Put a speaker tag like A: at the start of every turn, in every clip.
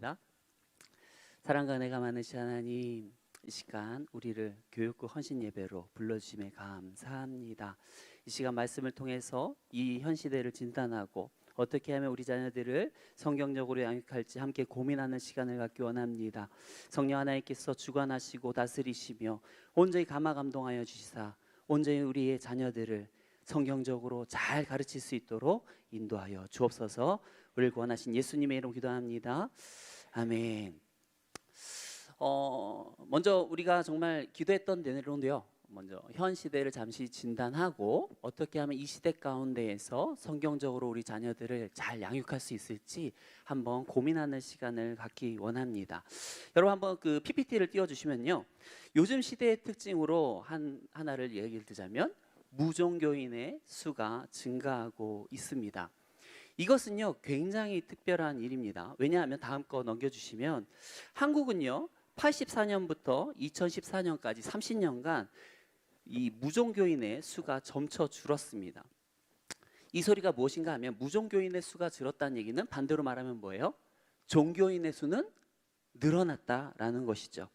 A: 기도합니다. 사랑과 내가 많으신 하나님, 이 시간 우리를 교육구 헌신 예배로 불러주심에 감사합니다. 이 시간 말씀을 통해서 이 현 시대를 진단하고 어떻게 하면 우리 자녀들을 성경적으로 양육할지 함께 고민하는 시간을 갖기 원합니다. 성령 하나님께서 주관하시고 다스리시며 온전히 감화 감동하여 주시사 온전히 우리의 자녀들을 성경적으로 잘 가르칠 수 있도록 인도하여 주옵소서. 우리를 구원하신 예수님의 이름 기도합니다. 아멘. 어, 먼저 우리가 정말 기도했던 내용도요. 먼저 현 시대를 잠시 진단하고 어떻게 하면 이 시대 가운데에서 성경적으로 우리 자녀들을 잘 양육할 수 있을지 한번 고민하는 시간을 갖기 원합니다. 여러분 한번 그 PPT를 띄워 주시면요. 요즘 시대의 특징으로 한 하나를 얘기를 드자면 무종교인의 수가 증가하고 있습니다. 이것은요 굉장히 특별한 일입니다. 왜냐하면 다음 거 넘겨주시면 한국은요 84년부터 2014년까지 30년간 이 무종교인의 수가 점차 줄었습니다. 이 소리가 무엇인가 하면 무종교인의 수가 줄었다는 얘기는 반대로 말하면 뭐예요? 종교인의 수는 늘어났다라는 것이죠.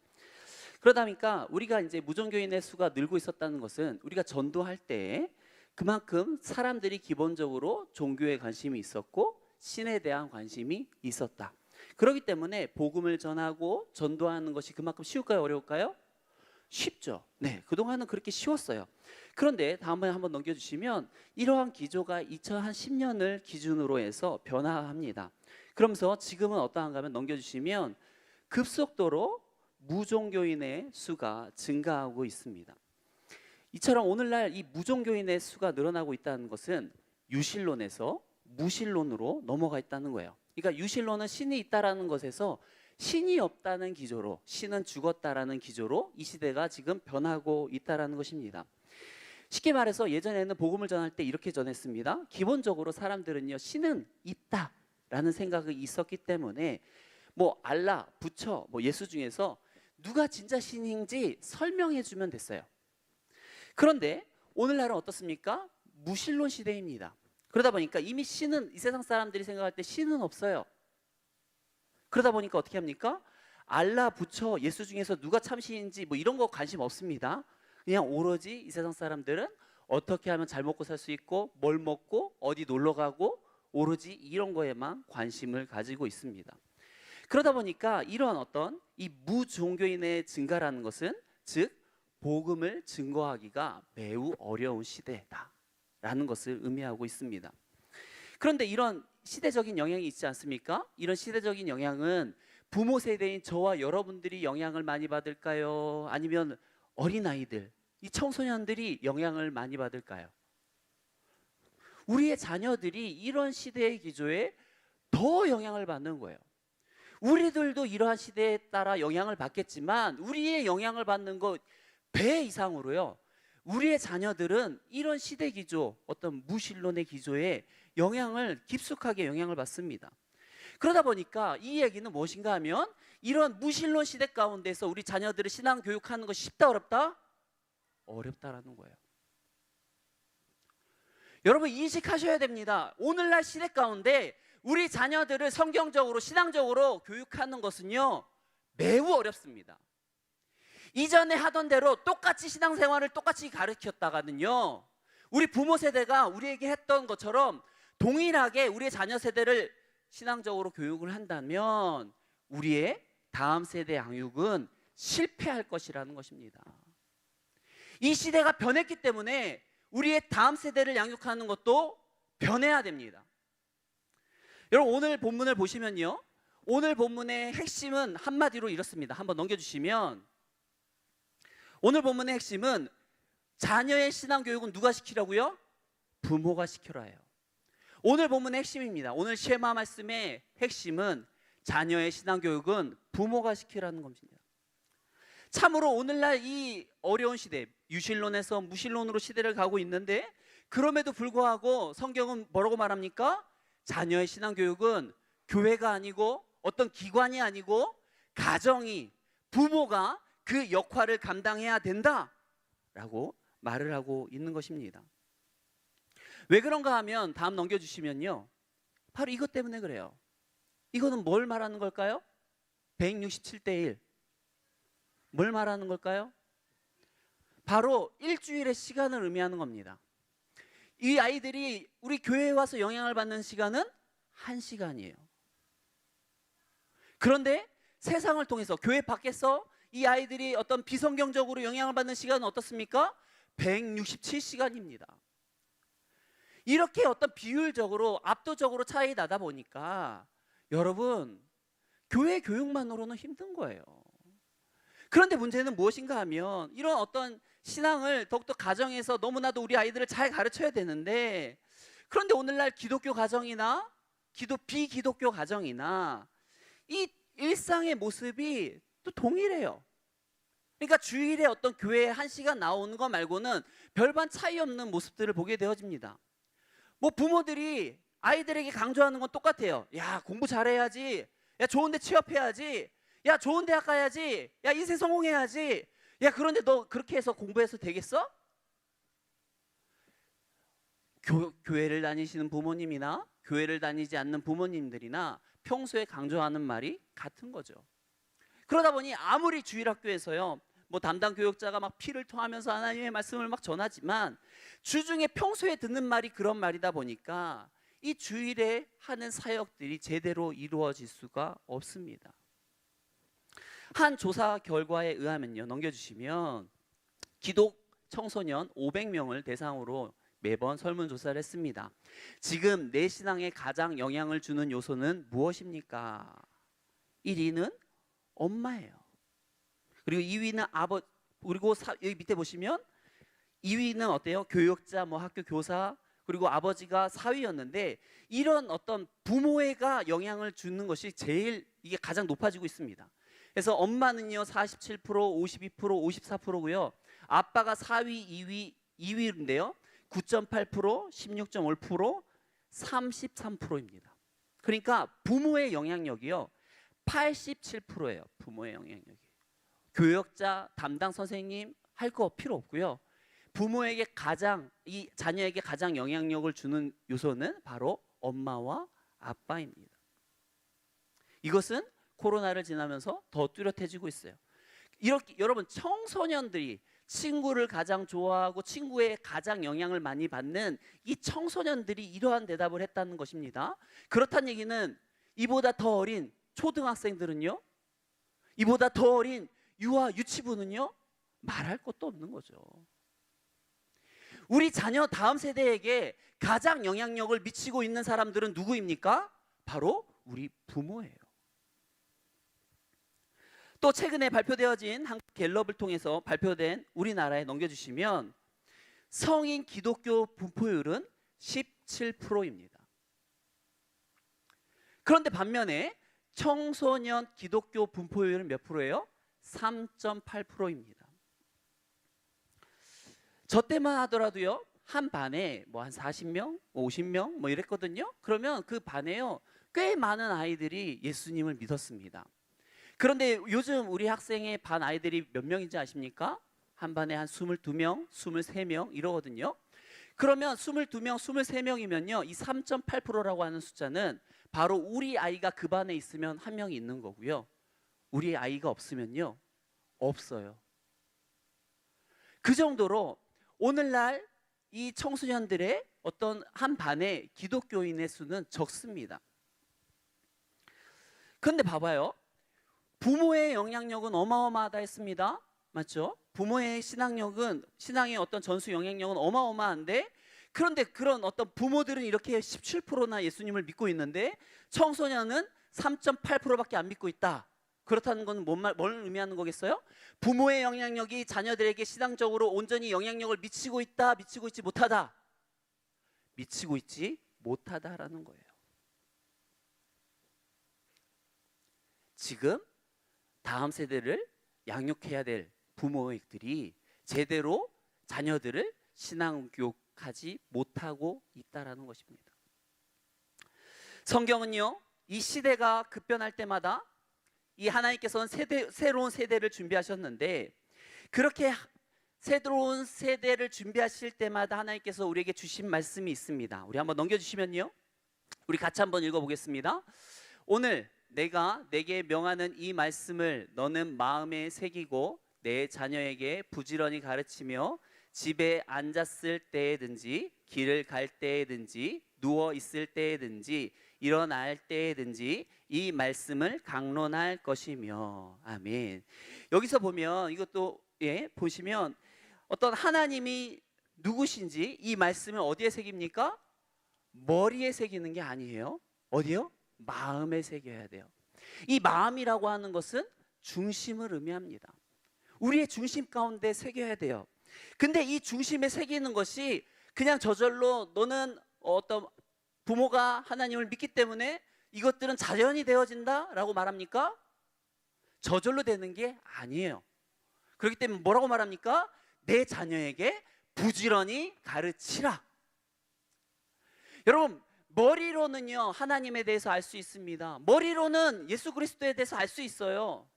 A: 그러다 보니까 우리가 이제 무종교인의 수가 늘고 있었다는 것은 우리가 전도할 때 그만큼 사람들이 기본적으로 종교에 관심이 있었고 신에 대한 관심이 있었다. 그렇기 때문에 복음을 전하고 전도하는 것이 그만큼 쉬울까요, 어려울까요? 쉽죠. 네, 그동안은 그렇게 쉬웠어요. 그런데 다음번에 한번 넘겨주시면 이러한 기조가 2010년을 기준으로 해서 변화합니다. 그러면서 지금은 어떠한가 하면 넘겨주시면 급속도로 무종교인의 수가 증가하고 있습니다. 이처럼 오늘날 이 무종교인의 수가 늘어나고 있다는 것은 유실론에서 무실론으로 넘어가 있다는 거예요. 그러니까 유실론은 신이 있다라는 것에서 신이 없다는 기조로 신은 죽었다라는 기조로 이 시대가 지금 변하고 있다라는 것입니다. 쉽게 말해서 예전에는 복음을 전할 때 이렇게 전했습니다. 기본적으로 사람들은요 신은 있다라는 생각이 있었기 때문에 뭐 알라, 부처, 뭐 예수 중에서 누가 진짜 신인지 설명해 주면 됐어요. 그런데 오늘날은 어떻습니까? 무신론 시대입니다. 그러다 보니까 이미 신은 이 세상 사람들이 생각할 때 신은 없어요. 그러다 보니까 어떻게 합니까? 알라, 부처, 예수 중에서 누가 참신인지 뭐 이런 거 관심 없습니다. 그냥 오로지 이 세상 사람들은 어떻게 하면 잘 먹고 살 수 있고 뭘 먹고 어디 놀러 가고 오로지 이런 거에만 관심을 가지고 있습니다. 그러다 보니까 이런 어떤 이 무종교인의 증가라는 것은 즉 복음을 증거하기가 매우 어려운 시대다라는 것을 의미하고 있습니다. 그런데 이런 시대적인 영향이 있지 않습니까? 이런 시대적인 영향은 부모 세대인 저와 여러분들이 영향을 많이 받을까요? 아니면 어린아이들, 이 청소년들이 영향을 많이 받을까요? 우리의 자녀들이 이런 시대의 기조에 더 영향을 받는 거예요. 우리들도 이러한 시대에 따라 영향을 받겠지만 우리의 영향을 받는 것 배 이상으로요. 우리의 자녀들은 이런 시대 기조, 어떤 무신론의 기조에 영향을 깊숙하게 영향을 받습니다. 그러다 보니까 이 얘기는 무엇인가 하면 이런 무신론 시대 가운데서 우리 자녀들을 신앙 교육하는 것이 쉽다 어렵다? 어렵다라는 거예요. 여러분 인식하셔야 됩니다. 오늘날 시대 가운데 우리 자녀들을 성경적으로 신앙적으로 교육하는 것은요 매우 어렵습니다. 이전에 하던 대로 똑같이 신앙생활을 똑같이 가르쳤다가는요 우리 부모 세대가 우리에게 했던 것처럼 동일하게 우리의 자녀 세대를 신앙적으로 교육을 한다면 우리의 다음 세대 양육은 실패할 것이라는 것입니다. 이 시대가 변했기 때문에 우리의 다음 세대를 양육하는 것도 변해야 됩니다. 여러분 오늘 본문을 보시면요. 오늘 본문의 핵심은 한마디로 이렇습니다. 한번 넘겨주시면 오늘 본문의 핵심은 자녀의 신앙 교육은 누가 시키라고요? 부모가 시켜라요. 오늘 본문의 핵심입니다. 오늘 쉐마 말씀의 핵심은 자녀의 신앙 교육은 부모가 시키라는 겁니다. 참으로 오늘날 이 어려운 시대, 유신론에서 무신론으로 시대를 가고 있는데 그럼에도 불구하고 성경은 뭐라고 말합니까? 자녀의 신앙 교육은 교회가 아니고 어떤 기관이 아니고 가정이 부모가 그 역할을 감당해야 된다라고 말을 하고 있는 것입니다. 왜 그런가 하면 다음 넘겨주시면요. 바로 이것 때문에 그래요. 이거는 뭘 말하는 걸까요? 167대 1. 뭘 말하는 걸까요? 바로 일주일의 시간을 의미하는 겁니다. 이 아이들이 우리 교회에 와서 영향을 받는 시간은 한 시간이에요. 그런데 세상을 통해서 교회 밖에서 이 아이들이 어떤 비성경적으로 영향을 받는 시간은 어떻습니까? 167시간입니다. 이렇게 어떤 비율적으로 압도적으로 차이 나다 보니까 여러분 교회 교육만으로는 힘든 거예요. 그런데 문제는 무엇인가 하면 이런 어떤 신앙을 더욱더 가정에서 너무나도 우리 아이들을 잘 가르쳐야 되는데 그런데 오늘날 기독교 가정이나 기도 비기독교 가정이나 이 일상의 모습이 또 동일해요. 그러니까 주일에 어떤 교회에 한 시간 나오는 거 말고는 별반 차이 없는 모습들을 보게 되어집니다. 뭐 부모들이 아이들에게 강조하는 건 똑같아요. 야 공부 잘해야지. 야 좋은데 취업해야지. 야 좋은 대학 가야지. 야 인생 성공해야지. 야 그런데 너 그렇게 해서 공부해서 되겠어? 교, 교회를 다니시는 부모님이나 교회를 다니지 않는 부모님들이나 평소에 강조하는 말이 같은 거죠. 그러다 보니 아무리 주일학교에서요, 뭐 담당 교육자가 막 피를 토하면서 하나님의 말씀을 막 전하지만 주중에 평소에 듣는 말이 그런 말이다 보니까 이 주일에 하는 사역들이 제대로 이루어질 수가 없습니다. 한 조사 결과에 의하면요, 넘겨주시면 기독 청소년 500명을 대상으로 매번 설문조사를 했습니다. 지금 내 신앙에 가장 영향을 주는 요소는 무엇입니까? 1위는 엄마예요. 그리고 2위는 아버 그리고 사, 여기 밑에 보시면 2위는 어때요? 교육자, 뭐 학교 교사, 그리고 아버지가 4위였는데 이런 어떤 부모애가 영향을 주는 것이 제일 이게 가장 높아지고 있습니다. 그래서 엄마는요 47%, 52%, 54%고요. 아빠가 4위, 2위, 2위인데요. 9.8%, 16.5%, 33%입니다. 그러니까 부모의 영향력이요. 87%예요. 부모의 영향력이. 교역자, 담당 선생님 할 거 필요 없고요. 부모에게 가장 이 자녀에게 가장 영향력을 주는 요소는 바로 엄마와 아빠입니다. 이것은 코로나를 지나면서 더 뚜렷해지고 있어요. 이렇게 여러분 청소년들이 친구를 가장 좋아하고 친구의 가장 영향을 많이 받는 이 청소년들이 이러한 대답을 했다는 것입니다. 그렇다는 얘기는 이보다 더 어린 초등학생들은요, 이보다 더 어린 유아 유치부는요, 말할 것도 없는 거죠. 우리 자녀 다음 세대에게 가장 영향력을 미치고 있는 사람들은 누구입니까? 바로 우리 부모예요. 또 최근에 발표되어진 한국 갤럽을 통해서 발표된 우리나라에 넘겨주시면 성인 기독교 분포율은 17%입니다. 그런데 반면에 청소년 기독교 분포율은 몇 프로예요? 3.8%입니다. 저 때만 하더라도요. 한 반에 뭐 한 40명, 50명 뭐 이랬거든요. 그러면 그 반에요. 꽤 많은 아이들이 예수님을 믿었습니다. 그런데 요즘 우리 학생의 반 아이들이 몇 명인지 아십니까? 한 반에 한 22명, 23명 이러거든요. 그러면 22명, 23명이면요. 이 3.8%라고 하는 숫자는 바로 우리 아이가 그 반에 있으면 한 명이 있는 거고요. 우리 아이가 없으면요. 없어요. 그 정도로 오늘날 이 청소년들의 어떤 한 반의 기독교인의 수는 적습니다. 그런데 봐봐요. 부모의 영향력은 어마어마하다 했습니다. 맞죠? 부모의 신앙력은 신앙의 어떤 전수 영향력은 어마어마한데 그런데 그런 어떤 부모들은 이렇게 17%나 예수님을 믿고 있는데 청소년은 3.8%밖에 안 믿고 있다. 그렇다는 건 뭔 말, 뭘 의미하는 거겠어요? 부모의 영향력이 자녀들에게 신앙적으로 온전히 영향력을 미치고 있다, 미치고 있지 못하다. 미치고 있지 못하다라는 거예요. 지금 다음 세대를 양육해야 될 부모들이 제대로 자녀들을 신앙 교육 하지 못하고 있다라는 것입니다. 성경은요, 이 시대가 급변할 때마다 이 하나님께서는 세대, 새로운 세대를 준비하셨는데 그렇게 새로운 세대를 준비하실 때마다 하나님께서 우리에게 주신 말씀이 있습니다. 우리 한번 넘겨주시면요. 우리 같이 한번 읽어보겠습니다. 오늘 내가 내게 명하는 이 말씀을 너는 마음에 새기고 내 자녀에게 부지런히 가르치며 집에 앉았을 때에든지 길을 갈 때에든지 누워 있을 때에든지 일어날 때에든지 이 말씀을 강론할 것이며 아멘. 여기서 보면 이것도 예 보시면 어떤 하나님이 누구신지 이 말씀을 어디에 새깁니까? 머리에 새기는 게 아니에요. 어디요? 마음에 새겨야 돼요. 이 마음이라고 하는 것은 중심을 의미합니다. 우리의 중심 가운데 새겨야 돼요. 근데 이 중심에 새기는 것이 그냥 저절로 너는 어떤 부모가 하나님을 믿기 때문에 이것들은 자연이 되어진다라고 말합니까? 저절로 되는 게 아니에요. 그렇기 때문에 뭐라고 말합니까? 내 자녀에게 부지런히 가르치라. 여러분 머리로는요 하나님에 대해서 알 수 있습니다. 머리로는 예수 그리스도에 대해서 알 수 있어요.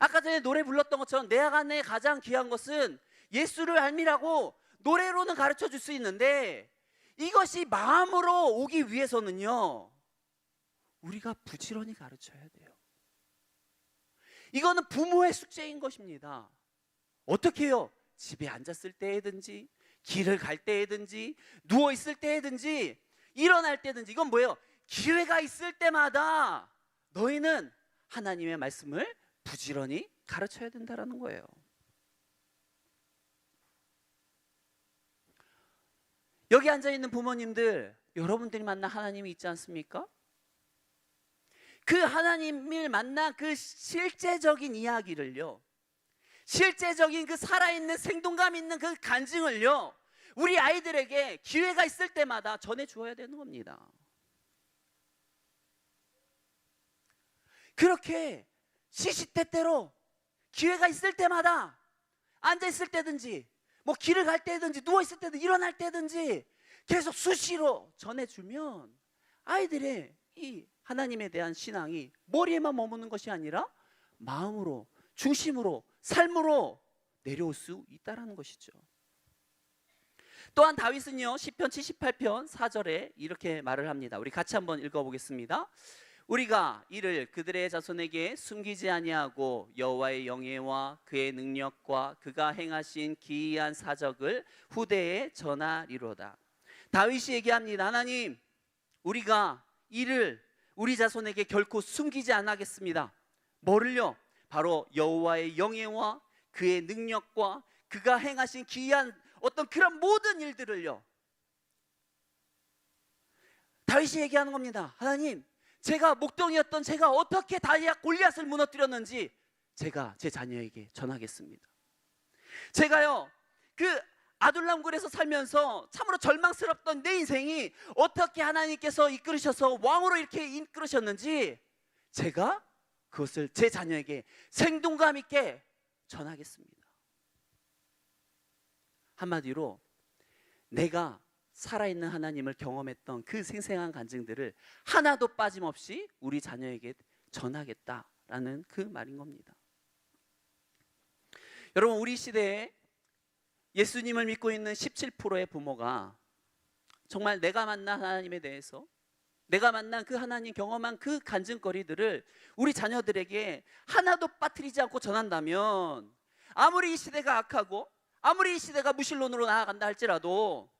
A: 아까 전에 노래 불렀던 것처럼 내 안에 가장 귀한 것은 예수를 알미라고 노래로는 가르쳐 줄 수 있는데 이것이 마음으로 오기 위해서는요 우리가 부지런히 가르쳐야 돼요. 이거는 부모의 숙제인 것입니다. 어떻게 해요? 집에 앉았을 때에든지 길을 갈 때에든지 누워 있을 때에든지 일어날 때든지 이건 뭐예요? 기회가 있을 때마다 너희는 하나님의 말씀을 부지런히 가르쳐야 된다라는 거예요. 여기 앉아 있는 부모님들 여러분들이 만난 하나님이 있지 않습니까? 그 하나님을 만난 그 실제적인 이야기를요. 실제적인 그 살아있는 생동감 있는 그 간증을요. 우리 아이들에게 기회가 있을 때마다 전해 주어야 되는 겁니다. 그렇게 시시때때로 기회가 있을 때마다 앉아 있을 때든지 뭐 길을 갈 때든지 누워 있을 때든 일어날 때든지 계속 수시로 전해 주면 아이들의 이 하나님에 대한 신앙이 머리에만 머무는 것이 아니라 마음으로 중심으로 삶으로 내려올 수 있다라는 것이죠. 또한 다윗은요 시편 78편 4절에 이렇게 말을 합니다. 우리 같이 한번 읽어보겠습니다. 우리가 이를 그들의 자손에게 숨기지 아니하고 여호와의 영예와 그의 능력과 그가 행하신 기이한 사적을 후대에 전하리로다. 다윗이 얘기합니다. 하나님, 우리가 이를 우리 자손에게 결코 숨기지 않겠습니다. 뭐를요? 바로 여호와의 영예와 그의 능력과 그가 행하신 기이한 어떤 그런 모든 일들을요. 다윗이 얘기하는 겁니다. 하나님, 제가 목동이었던 제가 어떻게 다이아 골리앗을 무너뜨렸는지 제가 제 자녀에게 전하겠습니다. 제가요 그 아둘람굴에서 살면서 참으로 절망스럽던 내 인생이 어떻게 하나님께서 이끌으셔서 왕으로 이렇게 이끌으셨는지 제가 그것을 제 자녀에게 생동감 있게 전하겠습니다. 한마디로 내가 살아있는 하나님을 경험했던 그 생생한 간증들을 하나도 빠짐없이 우리 자녀에게 전하겠다라는 그 말인 겁니다. 여러분 우리 시대에 예수님을 믿고 있는 17%의 부모가 정말 내가 만난 하나님에 대해서 내가 만난 그 하나님 경험한 그 간증거리들을 우리 자녀들에게 하나도 빠뜨리지 않고 전한다면 아무리 이 시대가 악하고 아무리 이 시대가 무신론으로 나아간다 할지라도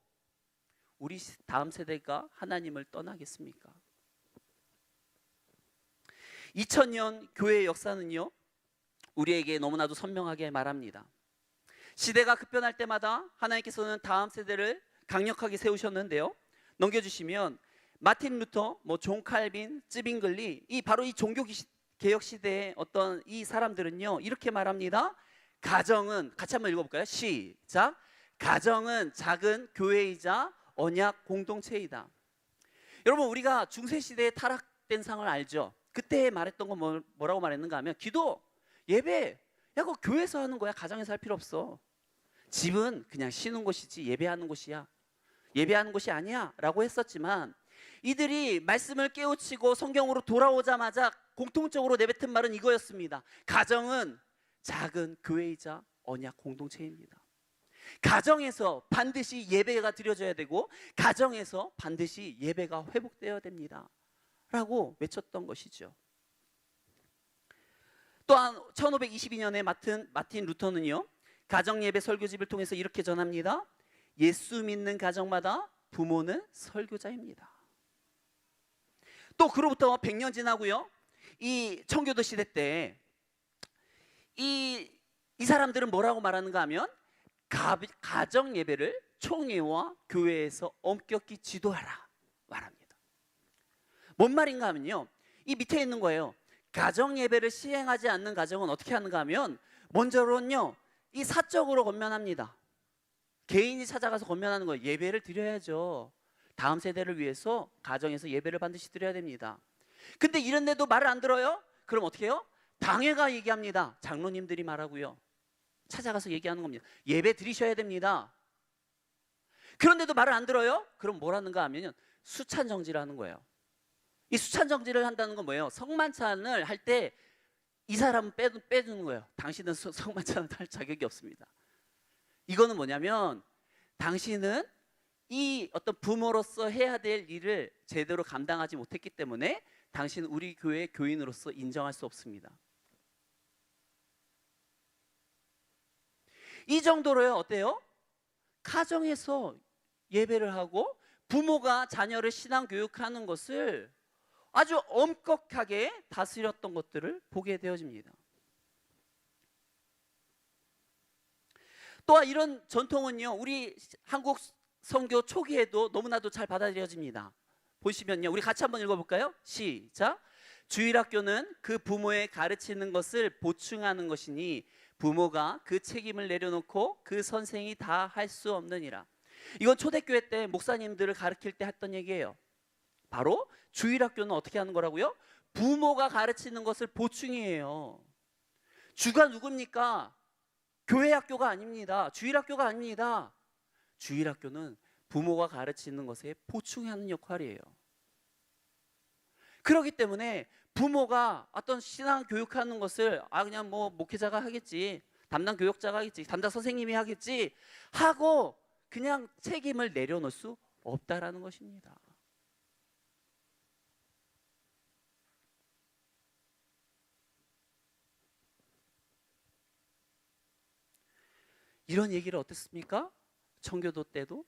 A: 우리 다음 세대가 하나님을 떠나겠습니까? 2000년 교회의 역사는요, 우리에게 너무나도 선명하게 말합니다. 시대가 급변할 때마다 하나님께서는 다음 세대를 강력하게 세우셨는데요. 넘겨주시면 마틴 루터, 뭐 존 칼빈, 쯔빙글리, 이 바로 이 종교 개혁 시대의 어떤 이 사람들은요 이렇게 말합니다. 가정은 같이 한번 읽어볼까요? 시작. 가정은 작은 교회이자 언약 공동체이다. 여러분 우리가 중세 시대에 타락된 상을 알죠? 그때 말했던 건 뭐, 뭐라고 말했는가 하면 기도, 예배, 야 그거 교회에서 하는 거야. 가정에서 할 필요 없어. 집은 그냥 쉬는 곳이지 예배하는 곳이야. 예배하는 곳이 아니야라고 했었지만 이들이 말씀을 깨우치고 성경으로 돌아오자마자 공통적으로 내뱉은 말은 이거였습니다. 가정은 작은 교회이자 언약 공동체입니다. 가정에서 반드시 예배가 드려져야 되고 가정에서 반드시 예배가 회복되어야 됩니다. 라고 외쳤던 것이죠. 또한 1522년에 마틴, 마틴 루터는요. 가정 예배 설교집을 통해서 이렇게 전합니다. 예수 믿는 가정마다 부모는 설교자입니다. 또 그로부터 100년 지나고요. 이 청교도 시대 때 이 이 사람들은 뭐라고 말하는가 하면 가, 가정 예배를 총회와 교회에서 엄격히 지도하라 말합니다. 뭔 말인가 하면요. 이 밑에 있는 거예요. 가정 예배를 시행하지 않는 가정은 어떻게 하는가 하면 먼저로는요. 이 사적으로 건면합니다. 개인이 찾아가서 건면하는 거예요. 예배를 드려야죠. 다음 세대를 위해서 가정에서 예배를 반드시 드려야 됩니다. 근데 이런 데도 말을 안 들어요? 그럼 어떻게 해요? 당회가 얘기합니다. 장로님들이 말하고요. 찾아가서 얘기하는 겁니다. 예배 드리셔야 됩니다. 그런데도 말을 안 들어요? 그럼 뭐라는가 하면 수찬 정지를 하는 거예요. 이 수찬 정지를 한다는 건 뭐예요? 성만찬을 할 때 이 사람은 빼, 빼주는 거예요. 당신은 서- 성만찬을 할 자격이 없습니다. 이거는 뭐냐면 당신은 이 어떤 부모로서 해야 될 일을 제대로 감당하지 못했기 때문에 당신은 우리 교회 교인으로서 인정할 수 없습니다. 이 정도로요 어때요? 가정에서 예배를 하고 부모가 자녀를 신앙 교육하는 것을 아주 엄격하게 다스렸던 것들을 보게 되어집니다. 또한 이런 전통은요 우리 한국 선교 초기에도 너무나도 잘 받아들여집니다. 보시면요 우리 같이 한번 읽어볼까요? 시작. 주일학교는 그 부모의 가르치는 것을 보충하는 것이니 부모가 그 책임을 내려놓고 그 선생이 다 할 수 없느니라. 이건 초대교회 때 목사님들을 가르칠 때 했던 얘기예요. 바로 주일학교는 어떻게 하는 거라고요? 부모가 가르치는 것을 보충이에요. 주가 누굽니까? 교회 학교가 아닙니다. 주일학교가 아닙니다. 주일학교는 부모가 가르치는 것에 보충하는 역할이에요. 그렇기 때문에 부모가 어떤 신앙 교육하는 것을 아 그냥 뭐 목회자가 하겠지 담당 교육자가 하겠지 담당 선생님이 하겠지 하고 그냥 책임을 내려놓을 수 없다라는 것입니다. 이런 얘기를 어땠습니까? 청교도 때도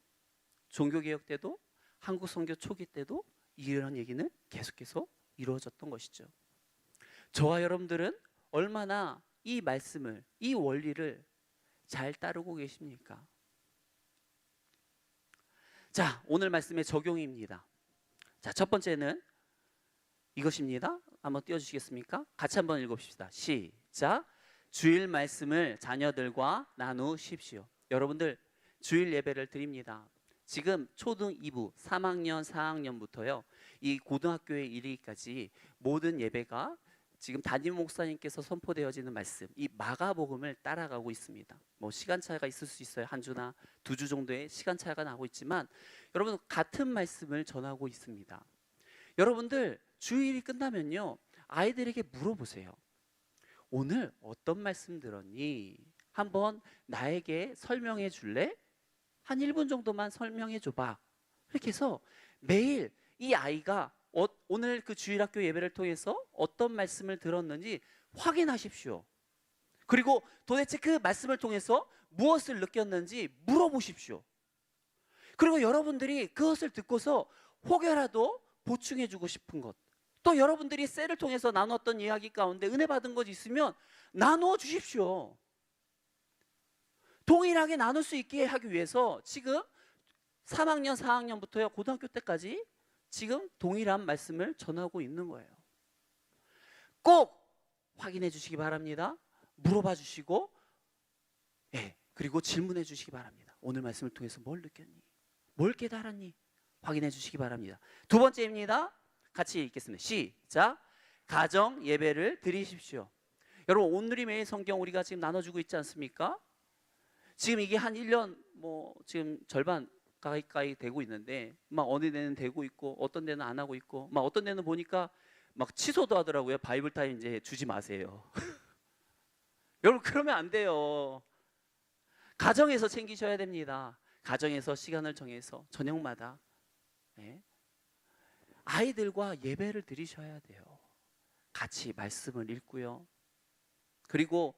A: 종교개혁 때도 한국 선교 초기 때도 이런 얘기는 계속 해서 이루어졌던 것이죠. 저와 여러분들은 얼마나 이 말씀을 이 원리를 잘 따르고 계십니까? 자, 오늘 말씀의 적용입니다. 자, 첫 번째는 이것입니다. 한번 띄워 주시겠습니까? 같이 한번 읽어 봅시다. 시작. 주일 말씀을 자녀들과 나누십시오. 여러분들 주일 예배를 드립니다. 지금 초등 2부 3학년 4학년부터요. 이 고등학교에 이르기까지 모든 예배가 지금 담임 목사님께서 선포되어지는 말씀 이 마가복음을 따라가고 있습니다. 뭐 시간 차이가 있을 수 있어요. 한 주나 두 주 정도의 시간 차이가 나고 있지만 여러분 같은 말씀을 전하고 있습니다. 여러분들 주일이 끝나면요. 아이들에게 물어보세요. 오늘 어떤 말씀 들었니? 한번 나에게 설명해 줄래? 한 1분 정도만 설명해 줘 봐. 이렇게 해서 매일 이 아이가 어, 오늘 그 주일학교 예배를 통해서 어떤 말씀을 들었는지 확인하십시오. 그리고 도대체 그 말씀을 통해서 무엇을 느꼈는지 물어보십시오. 그리고 여러분들이 그것을 듣고서 혹여라도 보충해 주고 싶은 것, 또 여러분들이 셀을 통해서 나눴던 이야기 가운데 은혜 받은 것 있으면 나누어 주십시오. 동일하게 나눌 수 있게 하기 위해서 지금 3학년, 4학년부터요 고등학교 때까지 지금 동일한 말씀을 전하고 있는 거예요. 꼭 확인해 주시기 바랍니다. 물어봐 주시고, 예, 그리고 질문해 주시기 바랍니다. 오늘 말씀을 통해서 뭘 느꼈니? 뭘 깨달았니? 확인해 주시기 바랍니다. 두 번째입니다. 같이 읽겠습니다. 시작. 가정 예배를 드리십시오. 여러분 오늘이 매일 성경 우리가 지금 나눠주고 있지 않습니까? 지금 이게 한 1년 뭐 지금 절반 가까이 되고 있는데 막 어느 데는 되고 있고 어떤 데는 안 하고 있고 막 어떤 데는 보니까 막 취소도 하더라고요. 바이블 타임 이제 주지 마세요. 여러분 그러면 안 돼요. 가정에서 챙기셔야 됩니다. 가정에서 시간을 정해서 저녁마다 네. 아이들과 예배를 드리셔야 돼요. 같이 말씀을 읽고요. 그리고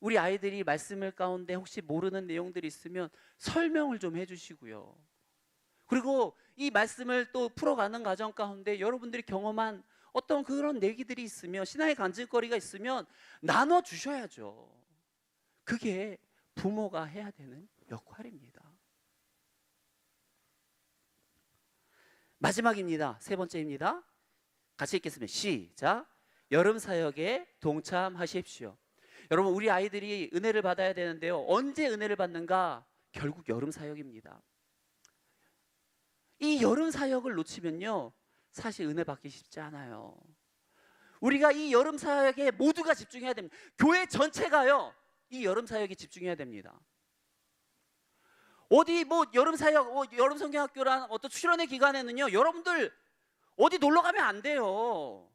A: 우리 아이들이 말씀을 가운데 혹시 모르는 내용들이 있으면 설명을 좀 해주시고요. 그리고 이 말씀을 또 풀어가는 과정 가운데 여러분들이 경험한 어떤 그런 내기들이 있으면 신앙의 간질거리가 있으면 나눠 주셔야죠. 그게 부모가 해야 되는 역할입니다. 마지막입니다. 세 번째입니다. 같이 읽겠습니다. 시작. 여름 사역에 동참하십시오. 여러분 우리 아이들이 은혜를 받아야 되는데요. 언제 은혜를 받는가? 결국 여름 사역입니다. 이 여름 사역을 놓치면요. 사실 은혜 받기 쉽지 않아요. 우리가 이 여름 사역에 모두가 집중해야 됩니다. 교회 전체가요. 이 여름 사역에 집중해야 됩니다. 어디 뭐 여름 사역, 뭐 여름 성경학교란 어떤 출연의 기간에는요. 여러분들 어디 놀러 가면 안 돼요.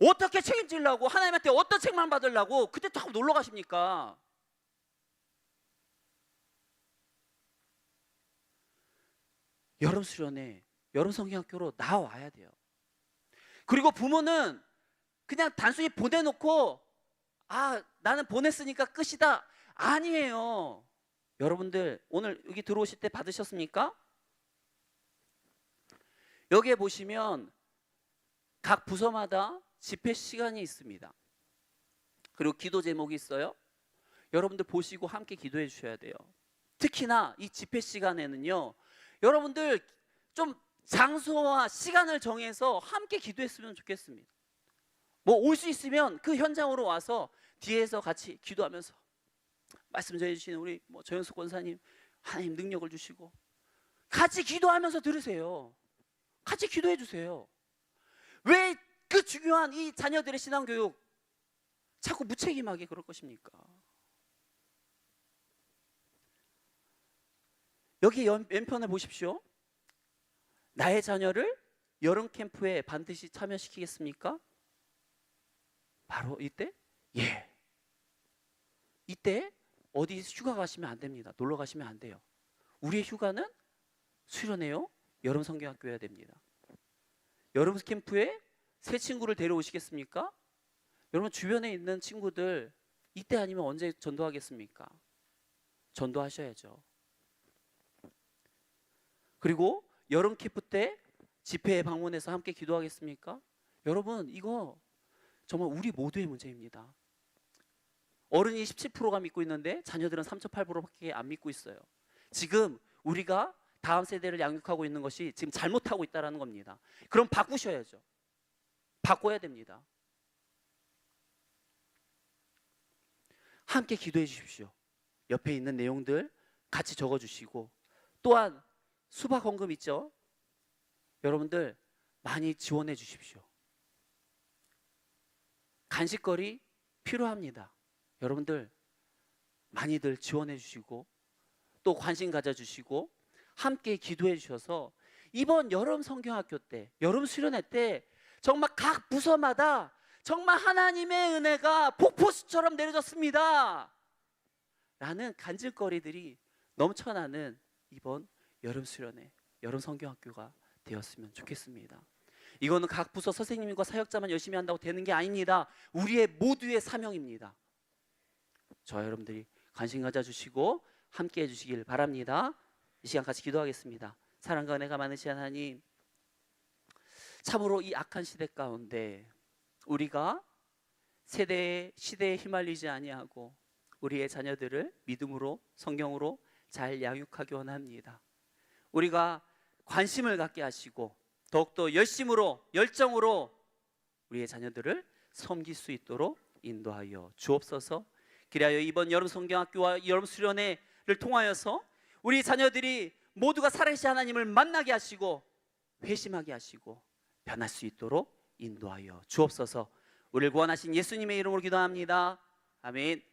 A: 어떻게 책임지려고 하나님한테 어떤 책만 받으려고 그때 딱 놀러 가십니까? 여름 수련회, 여름 성경학교로 나와야 돼요. 그리고 부모는 그냥 단순히 보내놓고 아 나는 보냈으니까 끝이다 아니에요. 여러분들 오늘 여기 들어오실 때 받으셨습니까? 여기에 보시면 각 부서마다 집회 시간이 있습니다. 그리고 기도 제목이 있어요. 여러분들 보시고 함께 기도해 주셔야 돼요. 특히나 이 집회 시간에는요. 여러분들 좀 장소와 시간을 정해서 함께 기도했으면 좋겠습니다. 뭐 올 수 있으면 그 현장으로 와서 뒤에서 같이 기도하면서 말씀 전해 주시는 우리 뭐 조영숙 권사님 하나님 능력을 주시고 같이 기도하면서 들으세요. 같이 기도해 주세요. 왜 그 중요한 이 자녀들의 신앙 교육 자꾸 무책임하게 그럴 것입니까? 여기 연- 왼편을 보십시오. 나의 자녀를 여름 캠프에 반드시 참여시키겠습니까? 바로 이때? 예. 이때 어디 휴가 가시면 안 됩니다. 놀러 가시면 안 돼요. 우리의 휴가는 수련회요. 여름 성경학교여야 됩니다. 여름 캠프에 새 친구를 데려오시겠습니까? 여러분 주변에 있는 친구들 이때 아니면 언제 전도하겠습니까? 전도하셔야죠. 그리고 여름 캠프 때 집회에 방문해서 함께 기도하겠습니까? 여러분 이거 정말 우리 모두의 문제입니다. 어른이 17%가 믿고 있는데 자녀들은 3.8%밖에 안 믿고 있어요. 지금 우리가 다음 세대를 양육하고 있는 것이 지금 잘못하고 있다라는 겁니다. 그럼 바꾸셔야죠. 바꿔야 됩니다. 함께 기도해 주십시오. 옆에 있는 내용들 같이 적어 주시고 또한 수박 헌금 있죠? 여러분들 많이 지원해 주십시오. 간식거리 필요합니다. 여러분들 많이들 지원해 주시고 또 관심 가져 주시고 함께 기도해 주셔서 이번 여름 성경학교 때 여름 수련회 때 정말 각 부서마다 정말 하나님의 은혜가 폭포수처럼 내려졌습니다. 라는 간질거리들이 넘쳐나는 이번 여름 수련회 여름 성경학교가 되었으면 좋겠습니다. 이거는 각 부서 선생님과 사역자만 열심히 한다고 되는 게 아닙니다. 우리의 모두의 사명입니다. 저 여러분들이 관심 가져주시고 함께 해주시길 바랍니다. 이 시간 같이 기도하겠습니다. 사랑과 은혜가 많으신 하나님, 참으로 이 악한 시대 가운데 우리가 세대의 시대에 휘말리지 아니하고 우리의 자녀들을 믿음으로 성경으로 잘 양육하기 원합니다. 우리가 관심을 갖게 하시고 더욱더 열심으로 열정으로 우리의 자녀들을 섬길 수 있도록 인도하여 주옵소서. 그리하여 이번 여름 성경학교와 여름 수련회를 통하여서 우리 자녀들이 모두가 살아계신 하나님을 만나게 하시고 회심하게 하시고 변할 수 있도록 인도하여 주옵소서. 우리를 구원하신 예수님의 이름으로 기도합니다. 아멘.